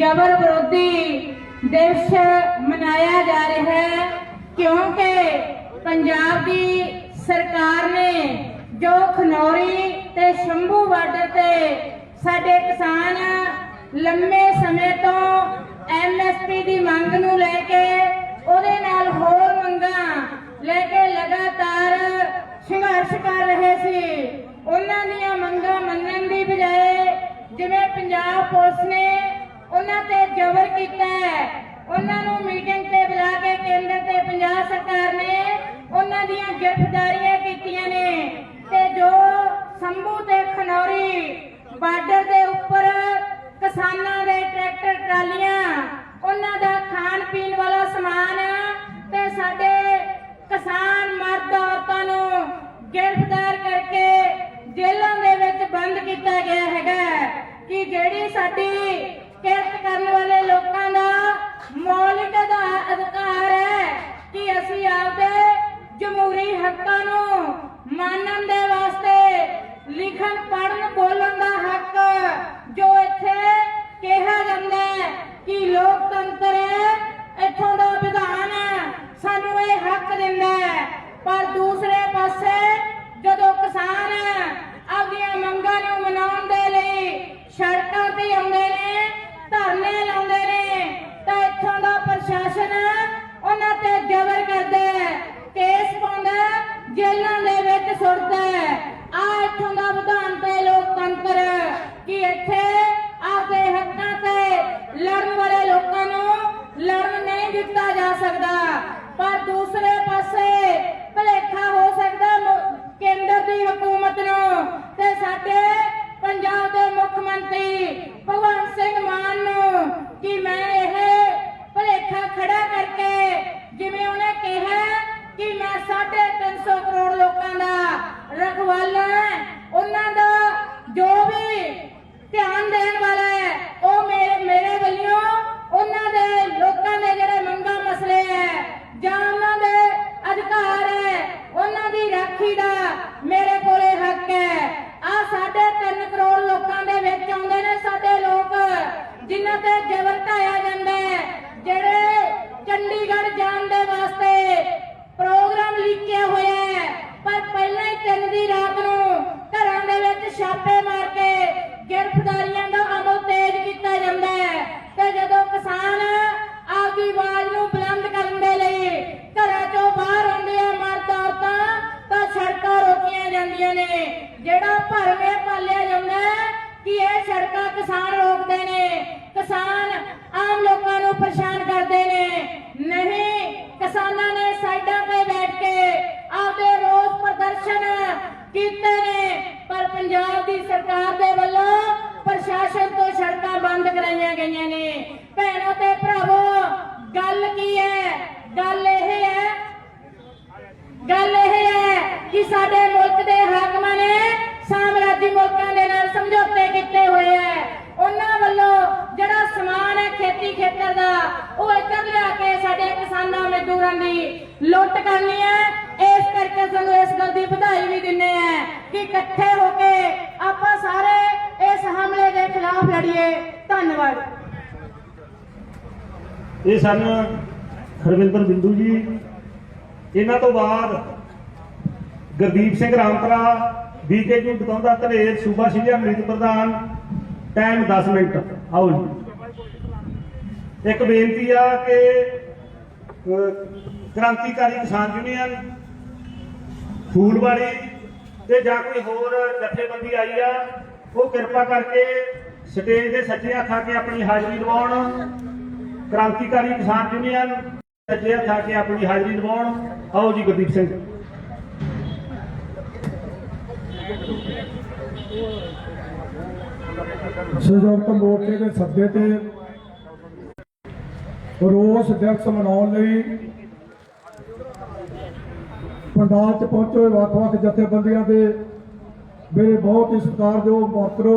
ਜਬਰ ਵਿਰੋਧੀ ਦਿਵਸ ਮਨਾਇਆ ਜਾ ਰਿਹਾ ਹੈ, ਕਿਉਂਕਿ ਪੰਜਾਬ ਦੀ ਸਰਕਾਰ ਨੇ ਜੋ ਖਨੌਰੀ ਤੇ ਸ਼ੰਭੂ ਬਾਰਡਰ ਤੇ ਸਾਡੇ ਕਿਸਾਨ ਲੰਮੇ ਸਮੇਂ ਤੋਂ ਐਮਐਸਪੀ ਦੀ ਮੰਗ ਨੂੰ ਲੈ ਕੇ ਉਹਦੇ ਨਾਲ ਹੋਰ ਮੰਗਾਂ ਲੈ ਕੇ ਲਗਾਤਾਰ ਸੰਘਰਸ਼ ਕਰ ਰਹੇ ਸੀ। ਉਹਨਾਂ ਦੀਆਂ ਮੰਗਾਂ ਮੰਨਣ ਦੀ ਬਜਾਏ ਜਿਵੇਂ ਪੰਜਾਬ ਪੁਲਿਸ ਨੇ ਉਹਨਾਂ ਤੇ ਜ਼ਬਰ ਕੀਤਾ ਹੈ। ਉਹਨਾਂ ਨੂੰ ਮੀਟਿੰਗ ਤੇ ਬੁਲਾ ਕੇ ਕੇਂਦਰ ਤੇ ਪੰਜਾਬ ਸਰਕਾਰ ਨੇ ਉਹਨਾਂ ਦੀਆਂ ਗ੍ਰਿਫਤਾਰੀਆਂ ਕੀਤੀਆਂ ਨੇ। ਤੇ ਜੋ ਸੰਭੂ ਤੇ ਖਨੌਰੀ ਬਾਰਡਰ ਦੇ ਉੱਪਰ ਕਿਸਾਨਾਂ ਦੇ ਟਰੈਕਟਰ, ਟਰਾਲੀਆਂ, ਉਹਨਾਂ ਦਾ ਖਾਣ ਪੀਣ ਵਾਲਾ ਸਮਾਨ ਤੇ ਸਾਡੇ ਕਿਸਾਨ ਮਰਦ ਔਰਤਾਂ ਨੂੰ ਗ੍ਰਿਫਤਾਰ ਕਰਕੇ ਜੇਲ੍ਹਾਂ ਦੇ ਵਿੱਚ ਬੰਦ ਕੀਤਾ ਗਿਆ ਹੈਗਾ ਕਿ ਜਿਹੜੀ ਸਾਡੀ ਕਿਰਤ ਕਰਨ ਜੇਲ੍ਹਾਂ ਦੇ ਵਿੱਚ ਸੁੱਟਦਾ ਹੈ। ਆ ਇੱਥੋਂ ਦਾ ਵਿਧਾਨ ਤੇ ਲੋਕਤੰਤਰ ਕਿ ਇੱਥੇ ਆਪਦੇ ਹੱਕਾਂ ਤੇ ਲੜਨ ਵਾਲੇ ਲੋਕਾਂ ਨੂੰ ਲੜਨ ਨਹੀਂ ਦਿੱਤਾ ਜਾ ਸਕਦਾ। ਪਰ ਦੂਸਰੇ ਪਾਸੇ ਭਲੇਖਾ ਹੋ ਸਕਦਾ ਕੇਂਦਰ ਦੀ ਹਕੂਮਤ ਨੂੰ। ਤੇ ਸਾਡੇ ਪੰਜਾਬ ਦੇ ਮੁੱਖ ਮੰਤਰੀ ਭਗਵੰਤ ਸਿੰਘ ਮਾਨ ਨੂੰ ਕਿ ਰੋਸ ਕੀਤੇ ਨੇ, ਪਰ ਪੰਜਾਬ ਦੀ ਸਰਕਾਰ ਦੇ ਵੱਲੋਂ ਪ੍ਰਸ਼ਾਸਨ ਤੋਂ ਸੜਕਾਂ ਬੰਦ ਕਰਾਈਆਂ ਗਈਆਂ ਨੇ। ਭੈਣੋ ਤੇ ਭਰਾਵੋ, ਗੱਲ ਕੀ ਹੈ? ਗੱਲ ਇਹ ਹੈ, ਗੱਲ ਇਹ ਹੈ ਕਿ ਸਾਡੇ ਮੁਲਕ ਦੇ ਹਾਕਮਾਂ ਨੇ ਸਾਮਰਾਜੀ ਮੁਲਕਾਂ ਦੇ ਨਾਲ ਸਮਝੌਤੇ ਕੀਤੇ ਹੋਏ ਹੈ। ਉਹਨਾਂ ਵੱਲੋਂ ਜਿਹੜਾ ਸਮਾਨ ਹੈ ਖੇਤੀ ਖੇਤਰ ਦਾ, ਉਹ ਇੱਧਰ ਲਿਆ ਕੇ ਸਾਡੇ ਕਿਸਾਨਾਂ ਮਜ਼ਦੂਰਾਂ ਦੀ ਲੁੱਟ ਕਰਨੀ ਹੈ। ਇਸ ਕਰਕੇ ਸਾਨੂੰ ਇਸ ਗੱਲ ਦੀ ਵਧਾਈ ਵੀ ਦਿੰਨੇ ਆ ਕਿ ਇਕੱਠੇ ਹੋ ਕੇ ਆਪਾਂ ਸਾਰੇ ਇਸ ਹਮਲੇ ਦੇ ਖਿਲਾਫ ਲੜੀਏ। ਧੰਨਵਾਦ। ਇਹ ਸਨ ਹਰਵਿੰਦਰ ਬਿੰਦੂ ਜੀ। ਇਹਨਾਂ ਤੋਂ ਬਾਅਦ ਗੁਰਦੀਪ ਸਿੰਘ ਰਾਮਪਰਾ ਬੀਕੇ ਜੀ ਬਤੌਂਦਾ ਧਨੇਰ, ਸੂਬਾ ਸ਼ਿਲਿਆ ਮੀਤ ਪ੍ਰਧਾਨ ਟਾਈਮ 10 ਮਿੰਟ। ਆਓ ਜੀ। ਇੱਕ ਬੇਨਤੀ ਆ ਕਿ ਕ੍ਰਾਂਤੀਕਾਰੀ ਕਿਸਾਨ ਯੂਨੀਅਨ, ਫੂਲਵਾੜੀ ਤੇ ਜਾਂ ਕੋਈ ਹੋਰ ਜਥੇਬੰਦੀ ਆਈ ਆ, ਉਹ ਕਿਰਪਾ ਕਰਕੇ ਸਟੇਜ ਦੇ ਸੱਜੇ ਹੱਥ ਆ ਕੇ ਆਪਣੀ ਹਾਜ਼ਰੀ ਦਿਵਾਉਣ। ਕ੍ਰਾਂਤੀਕਾਰੀ ਕਿਸਾਨ ਯੂਨੀਅਨ ਸੱਜੇ ਹੱਥ ਆ ਕੇ ਆਪਣੀ ਹਾਜ਼ਰੀ ਦਿਵਾਉਣ। ਆਓ ਜੀ ਗੁਰਦੀਪ ਸਿੰਘ। ਸੰਯੁਕਤ ਮੋਰਚੇ ਦੇ ਸੱਦੇ ਤੇ ਰੋਸ ਦਿਵਸ ਮਨਾਉਣ ਲਈ ਪੰਡਾਲ 'ਚ ਪਹੁੰਚੇ ਹੋਏ ਵੱਖ-ਵੱਖ ਜਥੇਬੰਦੀਆਂ ਦੇ ਮੇਰੇ ਬਹੁਤ ਹੀ ਸਤਿਕਾਰਯੋਗ ਮੋਤਰੋ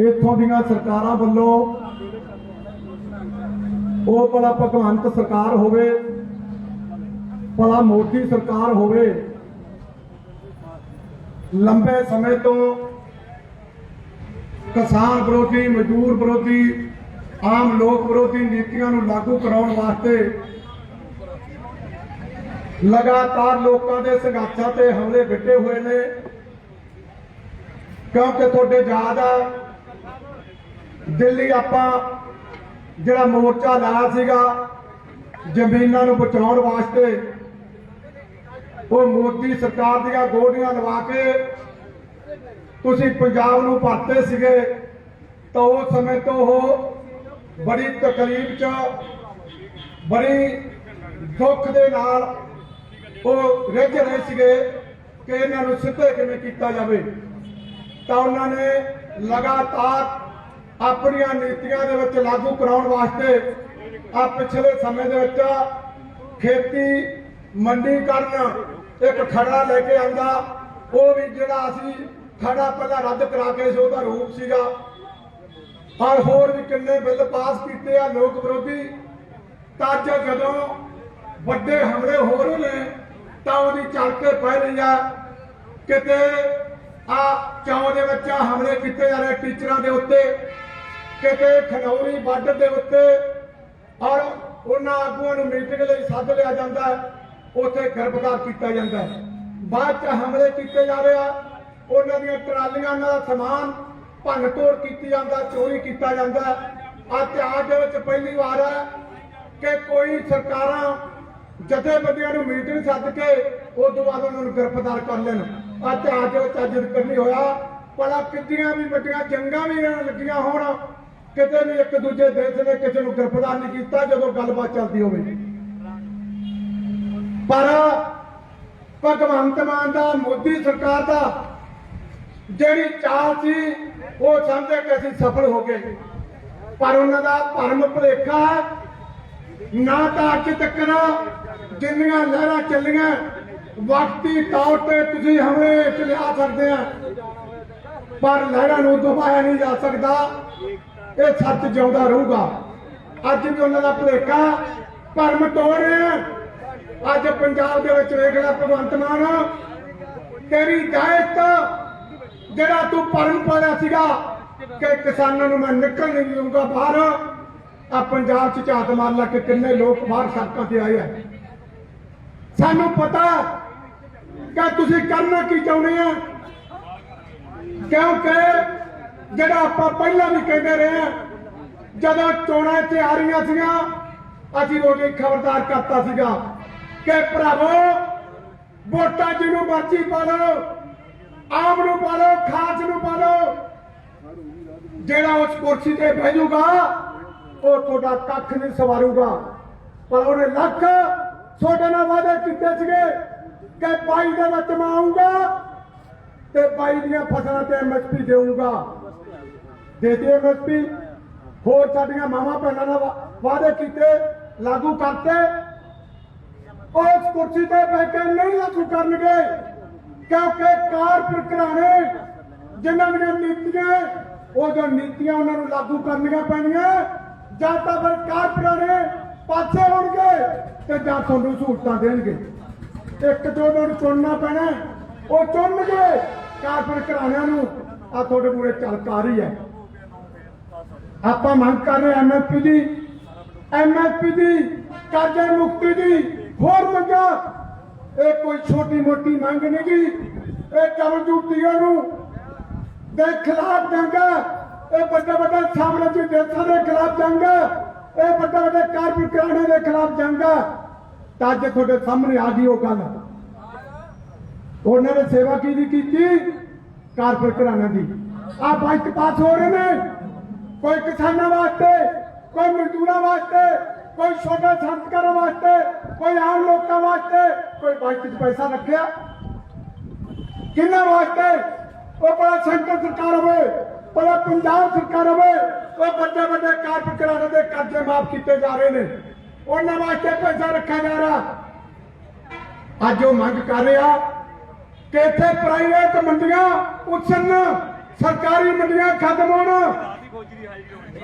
ਇੱਥੋਂ ਦੀਆਂ ਸਰਕਾਰਾਂ ਵੱਲੋਂ ਉਹ ਭਲਾ ਭਗਵੰਤ ਸਰਕਾਰ ਹੋਵੇ, ਭਲਾ ਮੋਦੀ ਸਰਕਾਰ ਹੋਵੇ, ਲੰਬੇ ਸਮੇਂ ਤੋਂ ਕਿਸਾਨ ਵਿਰੋਧੀ, ਮਜ਼ਦੂਰ ਵਿਰੋਧੀ, ਆਮ ਲੋਕ ਵਿਰੋਧੀ ਨੀਤੀਆਂ ਨੂੰ ਲਾਗੂ ਕਰਾਉਣ ਵਾਸਤੇ ਲਗਾਤਾਰ ਲੋਕਾਂ ਦੇ ਸੰਘਰਸ਼ਾਂ ਤੇ ਹਮਲੇ ਵਿੱਢੇ ਹੋਏ ਨੇ। ਕਿਉਂਕਿ ਤੁਹਾਡੇ ਯਾਦ ਆ, ਦਿੱਲੀ ਆਪਾਂ ਜਿਹੜਾ ਮੋਰਚਾ ਲਾਇਆ ਸੀਗਾ, ਜ਼ਮੀਨਾਂ ਨੂੰ ਬਚਾਉਣ ਵਾਸਤੇ, ਉਹ ਮੋਦੀ ਸਰਕਾਰ ਦੀਆਂ ਗੋਲੀਆਂ ਲਵਾ ਕੇ ਤੁਸੀਂ ਪੰਜਾਬ ਨੂੰ ਭਰਤੇ ਸੀਗੇ, ਤਾਂ ਉਸ ਸਮੇਂ ਤੋਂ ਉਹ ਬੜੀ ਤਕਲੀਫ ਚ, ਬੜੀ ਦੁੱਖ ਦੇ ਨਾਲ ਉਹ ਰਿੱਝ ਰਹੇ ਸੀਗੇ ਕਿ ਇਹਨਾਂ ਨੂੰ ਸਿੱਧੇ ਕਿਵੇਂ ਕੀਤਾ ਜਾਵੇ। ਤਾਂ ਉਹਨਾਂ ਨੇ ਲਗਾਤਾਰ ਆਪਣੀਆਂ ਨੀਤੀਆਂ ਦੇ ਵਿੱਚ ਲਾਗੂ ਕਰਾਉਣ ਵਾਸਤੇ ਆ ਪਿਛਲੇ ਸਮੇਂ ਦੇ ਵਿੱਚ ਖੇਤੀ ਮੰਡੀਕਰਨ ਇੱਕ ਖੜਾ ਲੈ ਕੇ ਆਂਦਾ ਉਹ ਵੀ ਜਿਹੜਾ ਅਸੀਂ ਖੜਾ ਪਹਿਲਾਂ ਰੱਦ ਕਰਾ ਕੇ ਸੀ, ਉਹਦਾ ਰੂਪ ਸੀਗਾ। ਔਰ ਹੋਰ ਵੀ ਕਿੰਨੇ ਬਿੱਲ ਪਾਸ ਕੀਤੇ ਆ ਲੋਕ ਵਿਰੋਧੀ। ਤਾਂ ਅੱਜ ਜਦੋਂ ਵੱਡੇ ਹਮਲੇ ਹੋ ਰਹੇ ਨੇ ਤਾਂ ਉਹਦੀ ਚੱਲ ਕੇ ਪੈ ਰਹੀ ਆ ਕਿਤੇ ਆ ਚੌਂ ਦੇ ਵਿੱਚ ਹਮਲੇ ਕੀਤੇ ਜਾ ਰਹੇ ਟੀਚਰਾਂ ਦੇ ਉੱਤੇ, ਕਿਤੇ ਖਨੌਰੀ ਬਾਰਡਰ ਦੇ ਉੱਤੇ, ਔਰ ਉਹਨਾਂ ਆਗੂਆਂ ਨੂੰ ਮੀਟਿੰਗ ਲਈ ਸੱਦ ਲਿਆ ਜਾਂਦਾ ਉੱਥੇ ਗ੍ਰਿਫਤਾਰ ਕੀਤਾ ਜਾਂਦਾ ਬਾਅਦ ਚ ਹਮਲੇ ਕੀਤੇ ਜਾ ਰਹੇ ਆ, ਉਹਨਾਂ ਦੀਆਂ ਟਰਾਲੀਆਂ ਨਾਲ ਸਮਾਨ ਭੰਨ ਤੋੜ ਕੀਤੀ ਜਾਂਦਾ, ਚੋਰੀ ਕੀਤਾ ਜਾਂਦਾ ਆ ਇਤਿਹਾਸ ਦੇ ਵਿੱਚ ਪਹਿਲੀ ਵਾਰ ਹੈ ਕਿ ਕੋਈ ਸਰਕਾਰਾਂ ਜਥੇਬੰਦੀਆਂ ਨੂੰ ਮੀਟਿੰਗ ਸੱਦ ਕੇ ਉਸ ਤੋਂ ਬਾਅਦ ਉਹਨਾਂ ਨੂੰ ਗ੍ਰਿਫਤਾਰ ਕਰ ਲੈਣ। ਆ ਇਤਿਹਾਸ ਦੇ ਵਿੱਚ ਹੋਇਆ। ਭਲਾ ਕਿੰਨੀਆਂ ਵੀ ਵੱਡੀਆਂ ਜੰਗਾਂ ਵੀ ਇਹਨਾਂ ਲੱਗੀਆਂ ਹੋਣ। ਕਿਤੇ ਵੀ ਇੱਕ ਦੂਜੇ ਦੇਸ਼ ਨੇ ਕਿਸੇ ਨੂੰ ਗ੍ਰਿਫਤਾਰ ਨਹੀਂ ਕੀਤਾ ਜਦੋਂ ਗੱਲਬਾਤ ਚੱਲਦੀ ਹੋਵੇ। ਪਰ ਭਗਵੰਤ ਮਾਨ ਦਾ, ਮੋਦੀ ਸਰਕਾਰ ਦਾ ਜਿਹੜੀ ਚਾਲ ਸੀ, ਉਹ ਸਮਝੇ ਕਿ ਅਸੀਂ ਸਫਲ ਹੋ ਗਏ। ਪਰ ਉਹਨਾਂ ਦਾ ਭਰਮ ਭੁਲੇਖਾ ਨਾ ਤਾਂ ਅੱਜ ਤੱਕ ਜਿੰਨੀਆਂ ਲਹਿਰਾਂ ਚੱਲੀਆਂ, ਵਕਤੀ ਤੌਰ ਤੇ ਤੁਸੀਂ ਹਮਲੇ ਚ ਲਿਆ ਸਕਦੇ ਆ। ਪਰ ਲਹਿਰਾਂ ਨੂੰ ਦਬਾਇਆ ਨਹੀਂ ਜਾ ਸਕਦਾ। ਇਹ ਸੱਚ ਜਿਉਂਦਾ ਰਹੂਗਾ। ਅੱਜ ਵੀ ਉਹਨਾਂ ਦਾ ਭੁਲੇਖਾ ਭਰਮ ਤੋੜ ਰਿਹਾ ਅੱਜ ਪੰਜਾਬ ਦੇ ਵਿੱਚ ਵੇਖ ਲੈ ਭਗਵੰਤ ਮਾਨ, ਤੇਰੀ ਦਾਇਤ ਜਿਹੜਾ ਤੂੰ ਭਰਮ ਪਾਇਆ ਸੀਗਾ ਕਿ ਕਿਸਾਨਾਂ ਨੂੰ ਮੈਂ ਨਿਕਲ ਨਹੀਂ ਦਊਂਗਾ ਬਾਹਰ ਆ ਪੰਜਾਬ ਚ ਝਾਤ ਮਾਰ ਲਾ ਕੇ ਕਿੰਨੇ ਲੋਕ ਬਾਹਰ ਸੜਕਾਂ ਤੇ ਆਏ ਆ। ਸਾਨੂੰ ਪਤਾ ਕਿ ਤੁਸੀਂ ਕਰਨਾ ਕੀ ਚਾਹੁੰਦੇ ਆ। ਕਿਉਂਕਿ ਜਿਹੜਾ ਆਪਾਂ ਪਹਿਲਾਂ ਵੀ ਕਹਿੰਦੇ ਰਹੇ ਆ, ਜਦੋਂ ਚੋਣਾਂ ਤੇ ਆ ਰਹੀਆਂ ਸੀਗੀਆਂ, ਅਸੀਂ ਉਹਨੇ ਖਬਰਦਾਰ ਕਰਤਾ ਸੀਗਾ ਕਿ ਭਰਾਵੋ, ਵੋਟਾਂ ਜਿਹਨੂੰ ਮਰਜ਼ੀ ਪਾ ਲਓ, ਆਮ ਨੂੰ ਪਾ ਲਓ, ਖਾਸ ਨੂੰ ਪਾ ਲਓ, ਜਿਹੜਾ ਉਸ ਕੁਰਸੀ ਤੇ ਬਹਿ ਜਾਊਗਾ, ਉਹ ਤੁਹਾਡਾ ਕੱਖ ਨਹੀਂ ਸਵਾਰੂਗਾ। ਪਰ ਉਹਨੇ ਲੱਖ ਤੁਹਾਡੇ ਨਾਲ ਵਾਅਦੇ ਕੀਤੇ ਸੀਗੇ ਕਿ ਬਾਈ ਦੇ ਵਿੱਚ ਮੈਂ ਆਊਂਗਾ ਤੇ ਬਾਈ ਦੀਆਂ ਫਸਲਾਂ ਤੇ ਐਮਐਸਪੀ ਦੇਊਂਗਾ। ਦੇ ਦੇ ਐਮਐਸਪੀ ਹੋਰ ਸਾਡੀਆਂ ਮਾਵਾਂ ਭੈਣਾਂ ਨਾਲ ਵਾਅਦੇ ਕੀਤੇ, ਲਾਗੂ ਕਰਤੇ। ਉਸ ਕੁਰਸੀ ਤੇ ਬਹਿ ਕੇ ਨਹੀਂ ਲਾਗੂ ਕਰਨਗੇ, ਕਿਉਂਕਿ ਕਾਰਪੋਰੇਟ ਘਰਾਣੇ ਜਿਨ੍ਹਾਂ ਦੀਆਂ ਨੀਤੀਆਂ, ਉਹ ਜੋ ਨੀਤੀਆਂ ਉਹਨਾਂ ਨੂੰ ਲਾਗੂ ਕਰਨੀਆਂ ਪੈਣੀਆਂ, ਜਾਂ ਤਾਂ ਫਿਰ ਕਾਰਪੋਰੇਟ ਪਾਸੇ ਹੋਣਗੇ ਤੇ ਜਾਂ ਤੁਹਾਨੂੰ ਸਹੂਲਤਾਂ ਦੇਣਗੇ। ਇੱਕ ਤੋਂ ਨੂੰ ਚੁਣਨਾ ਪੈਣਾ ਉਹ ਚੁਣਨਗੇ ਕਾਰਪੋਰੇਟ ਘਰਾਣਿਆਂ ਨੂੰ ਆ ਤੁਹਾਡੇ ਮੂਰੇ ਝਲਕ ਰਹੀ ਹੈ। ਆਪਾਂ ਮੰਗ ਕਰ ਰਹੇ ਐਮਐਸਪੀ ਦੀ ਐਮਐਸਪੀ ਦੀ, ਕਰਜ਼ੇ ਮੁਕਤੀ ਦੀ ਹੋਰ ਮੰਗਾ। ਇਹ ਕੋਈ ਛੋਟੀ ਮੋਟੀ ਮੰਗ ਨਹੀਂ ਗੀ। ਇਹ ਕਮਲ ਨੂੰ ਦੇ ਖਿਲਾਫ ਜੰਗ ਹੈ। ਇਹ ਵੱਡੇ ਵੱਡੇ ਸਾਮਰਾਜੀ ਦੇਸ਼ਾਂ ਦੇ ਖਿਲਾਫ ਜੰਗ ਹੈ। ਇਹ ਵੱਡੇ ਵੱਡੇ ਕਾਰਪੋਰੇਟ ਘਰਾਣੇ ਦੇ ਖਿਲਾਫ ਜੰਗ ਹੈ। ਤਾਂ ਅੱਜ ਤੁਹਾਡੇ ਸਾਹਮਣੇ ਆ ਗਈ ਉਹ ਗੱਲ। ਉਹਨਾਂ ਨੇ ਸੇਵਾ ਕਿਹਦੀ ਕੀਤੀ? ਕਾਰਪੋਰੇਟ ਘਰਾਣਿਆਂ ਦੀ। ਆ ਬਜਟ ਪਾਸ ਹੋ ਰਹੇ ਨੇ। ਕੋਈ ਕਿਸਾਨਾਂ ਵਾਸਤੇ, ਕੋਈ ਮਜ਼ਦੂਰਾਂ ਵਾਸਤੇ, ਕੋਈ ਛੋਟੇ ਸੰਸਕਾਰਾਂ ਵਾਸਤੇ, ਕੋਈ ਆਮ ਲੋਕਾਂ ਵਾਸਤੇ, ਕੋਈ ਬਜਟ 'ਚ ਪੈਸਾ ਰੱਖਿਆ। ਕਿੰਨਾ ਵਾਸਤੇ? ਉਹ ਬੜਾ ਸੈਂਟਰ ਸਰਕਾਰ ਹੋਵੇ, ਬੜਾ ਪੰਜਾਬ ਸਰਕਾਰ ਹੋਵੇ ਉਹ ਵੱਡੇ ਵੱਡੇ ਕਾਰਪੋਰੇਟ ਘਰਾਣੇ ਦੇ ਕਰਜ਼ੇ ਮਾਫ ਕੀਤੇ ਜਾ ਰਹੇ ਨੇ। ਉਹਨਾਂ ਵਾਸਤੇ ਪੈਸਾ ਰੱਖਿਆ ਜਾ ਰਿਹਾ। ਅੱਜ ਉਹ ਮੰਗ ਕਰ ਰਿਹਾ ਕਿ ਇੱਥੇ ਪ੍ਰਾਈਵੇਟ ਮੰਡੀਆਂ ਉਛਲਣ ਸਰਕਾਰੀ ਮੰਡੀਆਂ ਖਤਮ ਹੋਣ।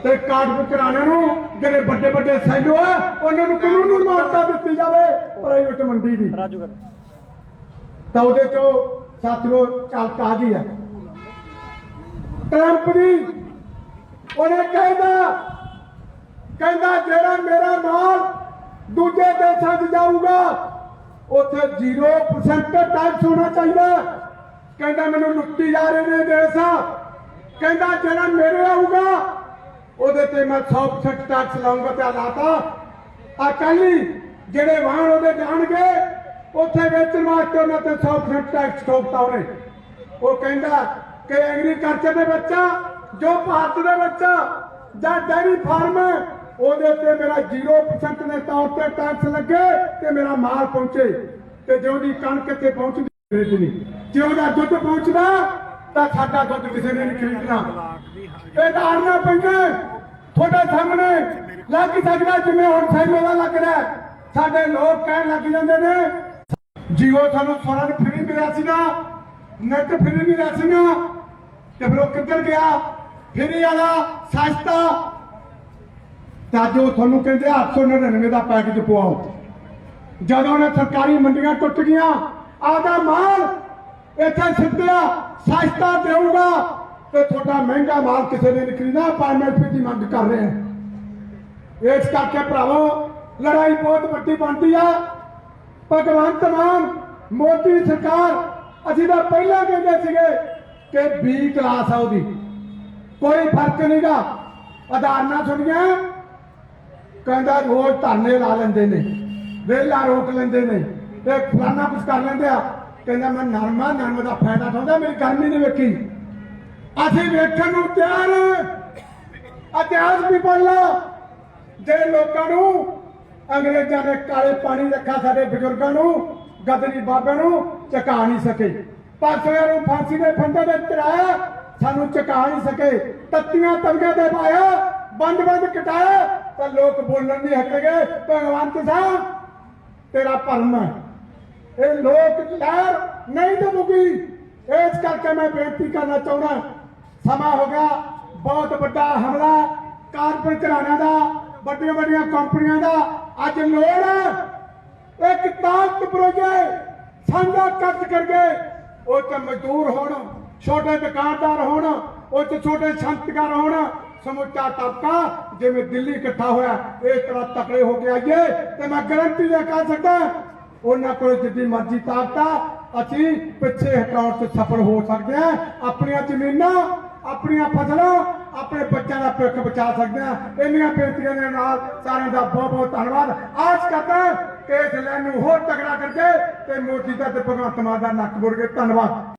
ਤੇ ਕਾਰਪੋਰੇਟ ਘਰਾਣਿਆਂ ਨੂੰ ਜਿਹੜੇ ਵੱਡੇ ਵੱਡੇ ਸੈਲੋ ਆ ਉਹਨਾਂ ਨੂੰ ਕਾਨੂੰਨੀ ਮਾਨਤਾ ਦਿੱਤੀ ਜਾਵੇ ਪ੍ਰਾਈਵੇਟ ਮੰਡੀ ਦੀ। ਤਾਂ ਉਹਦੇ ਚੋਂ ਸਾਥੀਓ ਚੱਲ ਆ ਗਈ ਹੈ ਟਰੰਪ ਦੀ ਉਹਨੇ ਕਹਿੰਦਾ ਕਹਿੰਦਾ ਜਿਹੜਾ ਮੇਰਾ ਮਾਲ ਦੂਜੇ ਦੇਸ਼ਾਂ 'ਚ ਜਾਊਗਾ, ਉੱਥੇ 0% ਟੈਕਸ ਹੋਣਾ ਚਾਹੀਦਾ। ਕਹਿੰਦਾ, ਮੈਨੂੰ ਲੁੱਟੀ ਜਾ ਰਹੇ ਨੇ ਦੇਸ਼ ਕਹਿੰਦਾ, ਜਿਹੜਾ ਮੇਰੇ ਆਊਗਾ, ਉਹਦੇ ਤੇ ਮੈਂ 100% ਟੈਕਸ ਲਾਉਂਗਾ ਤੇ ਲਾਤਾ। ਅਕਾਲੀ ਜਿਹੜੇ ਵਾਹਨ ਉਹਦੇ ਜਾਣਗੇ, ਉੱਥੇ ਵੇਚਣ ਵਾਸਤੇ ਉਹਨਾਂ ਤੇ 100% ਟੈਕਸ ਠੋਕਤਾ ਉਹਨੇ। ਉਹ ਕਹਿੰਦਾ ਕਿ ਐਗਰੀਕਲਚਰ ਦੇ ਵਿੱਚ ਜੋ ਭਾਰਤ ਦਾ ਬੱਚਾ ਜਾਂ ਡੈਰੀ ਫਾਰਮ ਹੈ, ਉਹਦੇ ਤੇ ਮੇਰਾ 0% ਦੇ ਤੌਰ ਤੇ ਟੈਕਸ ਲੱਗੇ ਤੇ ਮੇਰਾ ਮਾਲ ਪਹੁੰਚੇ। ਤੇ ਜੇ ਉਹਦੀ ਕਣਕ ਤੇ ਪਹੁੰਚਦੀ ਵੇਚਣੀ ਜੇ ਉਹਦਾ ਦੁੱਧ ਪਹੁੰਚਦਾ ਤਾਂ ਸਾਡਾ ਦੁੱਧ ਕਿਸੇ ਨੇ ਨਹੀਂ ਖਰੀਦਣਾ। ਇਹ ਧਾਰਨਾ ਪੈਂਦੇ। ਤੁਹਾਡੇ ਸਾਹਮਣੇ ਲੱਗ ਸਕਦਾ ਜਿਵੇਂ ਹੁਣ ਸੈਲੋ ਦਾ ਲੱਗ ਰਿਹਾ। ਸਾਡੇ ਲੋਕ ਕਹਿਣ ਲੱਗ ਜਾਂਦੇ ਨੇ ਜੀਓ ਸਾਨੂੰ ਸੋਨਾ ਫਰੀ ਮਿਲਿਆ ਸੀਗਾ ਨੈਟ ਫਰੀ ਮਿਲਿਆ ਸੀਗਾ ਤੇ ਫਿਰ ਉਹ ਕਿੱਧਰ ਗਿਆ? ਫ੍ਰੀ ਵਾਲਾ ਸਸਤਾ। ਤਾਂ ਜੋ ਤੁਹਾਨੂੰ ਕਹਿੰਦੇ 899 ਦਾ ਪੈਕੇਜ ਪਵਾਓ। ਜਦੋਂ ਨੇ ਸਰਕਾਰੀ ਮੰਡੀਆਂ ਟੁੱਟ ਗਈਆਂ ਆਦਾ ਮਾਲ ਇੱਥੇ ਸਿੱਧਿਆ ਸਸਤਾ ਦੇਊਗਾ ਤੇ ਤੁਹਾਡਾ ਮਹਿੰਗਾ ਮਾਲ ਕਿਸੇ ਨੇ ਨਹੀਂ ਖਰੀਦਣਾ ਪਾਰਮੈਂਟ ਦੀ ਮੰਗ ਕਰ ਰਹੇ ਆ ਇਸ ਕਰਕੇ ਭਰਾਵੋ, ਲੜਾਈ ਬਹੁਤ ਵੱਡੀ ਬਣਦੀ ਆ। ਭਗਵੰਤ ਮਾਨ, ਮੋਦੀ ਸਰਕਾਰ, ਅਸੀਂ ਤਾਂ ਪਹਿਲਾਂ ਕਹਿੰਦੇ ਸੀਗੇ ਕਿ ਬੀ ਕਲਾਸ ਆ ਉਹਦੀ। ਕੋਈ ਫ਼ਰਕ ਨਹੀਂਗਾ ਅਧਾਰਨਾ ਸੁਣੀਆਂ ਕਹਿੰਦਾ ਰੋਜ਼ ਧਰਨੇ ਲਾ ਲੈਂਦੇ ਨੇ ਵੇਲਾ ਰੋਕ ਲੈਂਦੇ ਨੇ। ਤੇ ਫਲਾਨਾ ਕੁਝ ਕਰ ਲੈਂਦੇ ਆ। ਕਹਿੰਦਾ ਮੈਂ ਨਰਮਾ, ਨਰਮ ਦਾ ਫਾਇਦਾ ਠਾਉਂਦਾ ਮੇਰੀ ਗਰਮੀ ਨਹੀਂ ਵੇਖੀ। ਅਸੀਂ ਵੇਖਣ ਨੂੰ ਤਿਆਰ ਇਤਿਹਾਸ ਵੀ ਪੜ੍ਹ ਲਾ ਜੇ ਲੋਕਾਂ ਨੂੰ ਅੰਗਰੇਜ਼ਾਂ ਨੇ ਕਾਲੇ ਪਾਣੀ ਰੱਖਾ ਸਾਡੇ ਬਜ਼ੁਰਗਾਂ ਨੂੰ, ਗਦਰੀ ਬਾਬਿਆਂ ਨੂੰ, ਚਕਾ ਨਹੀਂ ਸਕੇ। ਪਾਸਿਆਂ ਨੂੰ ਫਾਂਸੀ ਦੇ ਫੰਡੇ ਦੇ ਚੜਾਇਆ ਸਾਨੂੰ ਝਕਾ ਨਹੀਂ ਸਕੇ। ਤੱਤੀਆਂ ਤੰਗੇ ਦੇ ਪਾਇਆ ਬੰਦ ਬੰਦ ਕਟਾਇਆ, ਤਾਂ ਲੋਕ ਬੋਲਣ ਨਹੀਂ ਹਟੇਗੇ ਭਗਵੰਤ ਸਾਹਿਬ, ਤੇਰਾ ਭਰਮ ਹੈ। ਇਹ ਲੋਕ ਲਹਿਰ ਨਹੀਂ ਦਬੂਗੀ। ਇਸ ਕਰਕੇ ਮੈਂ ਬੇਨਤੀ ਕਰਨਾ ਚਾਹੁੰਦਾ ਸਮਾਂ ਹੋ ਗਿਆ। ਬਹੁਤ ਵੱਡਾ ਹਮਲਾ। ਕਾਰਪੋਰੇਟ ਘਰਾਣਿਆਂ ਦਾ, ਵੱਡੀਆਂ ਵੱਡੀਆਂ ਕੰਪਨੀਆਂ ਦਾ। ਅੱਜ ਲੋੜ ਹੈ। ਇੱਕ ਤਾਕਤ ਪ੍ਰੋਜੈਕਟ ਸਾਂਝਾ ਕੱਟ ਕਰਕੇ। ਉਹ ਤੇ ਮਜ਼ਦੂਰ ਹੋਣ। ਛੋਟੇ ਦੁਕਾਨਦਾਰ ਹੋਣ ਉਹ ਤੇ ਛੋਟੇ ਸੰਤਕਾਰ ਹੋਣ, ਸਮੁੱਚਾ ਤਬਕਾ ਜਿਵੇਂ ਦਿੱਲੀ ਇਕੱਠਾ ਹੋਇਆ, ਇਸ ਤਰ੍ਹਾਂ ਤਕੜੇ ਹੋ ਕੇ ਆਈਏ ਤੇ ਮੈਂ ਗਰੰਟੀ ਦੇ ਕਹਿ ਸਕਦਾ, ਉਹਨਾਂ ਕੋਲ ਜਿੱਦੀ ਮਰਜ਼ੀ ਤਾਕਤ, ਅਸੀਂ ਪਿੱਛੇ ਹਟਾਉਣ 'ਚ ਸਫਲ ਹੋ ਸਕਦੇ ਆ ਆਪਣੀਆਂ ਜ਼ਮੀਨਾਂ, ਆਪਣੀਆਂ ਫਸਲਾਂ, ਆਪਣੇ ਬੱਚਿਆਂ ਦਾ ਭਵਿੱਖ ਬਚਾ ਸਕਦੇ ਆ ਇੰਨੀਆਂ ਬੇਨਤੀਆਂ ਦੇ ਨਾਲ ਸਾਰਿਆਂ ਦਾ ਬਹੁਤ ਬਹੁਤ ਧੰਨਵਾਦ। ਆਸ ਕਰਦਾ ਕਿ ਇਸ ਲੈਣ ਨੂੰ ਹੋਰ ਤਕੜਾ ਕਰਕੇ ਤੇ ਮੋਦੀ ਦਾ ਤੇ ਭਗਵੰਤ ਮਾਨ ਦਾ ਨੱਕ ਮੁੜ ਕੇ ਧੰਨਵਾਦ।